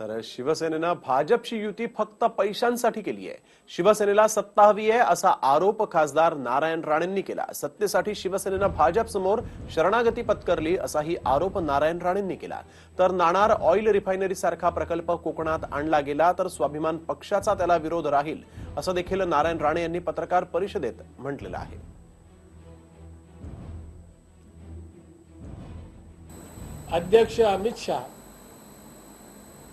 तर शिवसेनेनं भाजपशी युती फक्त पैशांसाठी केली आहे. शिवसेनेला सत्ता हवी आहे असा आरोप खासदार नारायण राणेंनी केला. सत्तेसाठी शिवसेनेनं भाजप समोर शरणागती पत्करली असाही आरोप नारायण राणेंनी केला. तर नाणार ऑइल रिफायनरी सारखा प्रकल्प कोकणात आणला गेला तर स्वाभिमान पक्षाचा त्याला विरोध राहील असं देखील नारायण राणे यांनी पत्रकार परिषदेत म्हटलेलं आहे. अध्यक्ष अमित शहा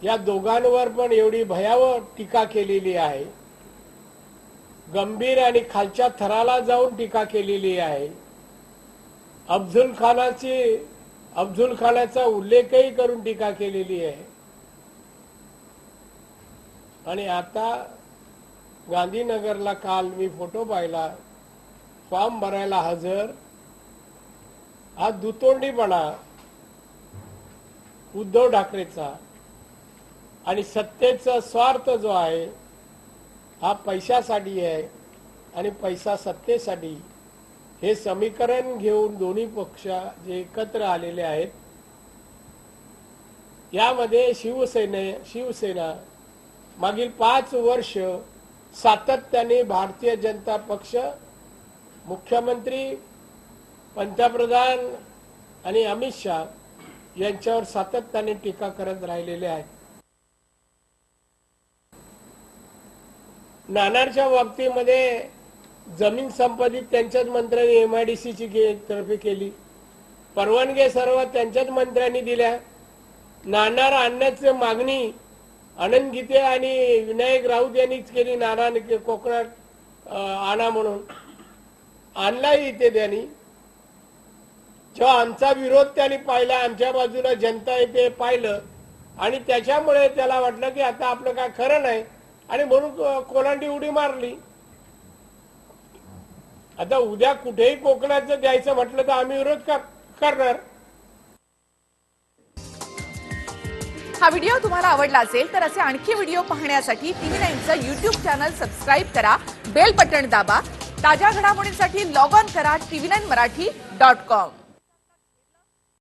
या दोघांवर पण एवढी भयावह टीका केलेली आहे. गंभीर आणि खालच्या थराला जाऊन टीका केलेली आहे. अफजुल खानाची अफजुल खानाचा उल्लेखही करून टीका केलेली आहे. आणि आता गांधीनगरला काल मी फोटो पाहिला. फॉर्म भरायला हजर. हा दुतोंडीपणा उद्धव ठाकरेचा. आणि सत्तेचा स्वार्थ जो आहे हा पैशासाठी आहे आणि पैसा सत्तेसाठी. हे समीकरण घेऊन दोन्ही पक्ष जे एकत्र आलेले आहेत यामध्ये शिवसेने शिवसेना मागील पाच वर्ष सातत्याने भारतीय जनता पक्ष मुख्यमंत्री पंतप्रधान आणि अमित शहा यांच्यावर सातत्याने टीका करत राहिलेले आहेत. नानारच्या बाबतीमध्ये जमीन संपादित त्यांच्याच मंत्र्यांनी एमआयडीसीची तर्फे केली. परवानगी सर्व त्यांच्याच मंत्र्यांनी दिल्या. नाणार आणण्याची मागणी आनंद गीते आणि विनायक राऊत यांनीच केली नाना कोकणात आणा म्हणून. आणलाही इथे त्यांनी. जेव्हा आमचा विरोध त्यांनी पाहिला आमच्या बाजूला जनता येते पाहिलं आणि त्याच्यामुळे त्याला वाटलं की आता आपलं काय खरं नाही. आणि म्हणून कोलांडी उडी मारली. आता उद्या कुठेही कोकणात जर द्यायचं म्हटलं तर आम्ही विरोध कर- करणार. हा व्हिडिओ तुम्हाला आवडला असेल तर असे आणखी व्हिडिओ पाहण्यासाठी टीव्ही नाईनचं युट्यूब चॅनल सबस्क्राईब करा बेल बटन दाबा ताज्या घडामोडींसाठी लॉग ऑन करा TV nine Marathi dot com.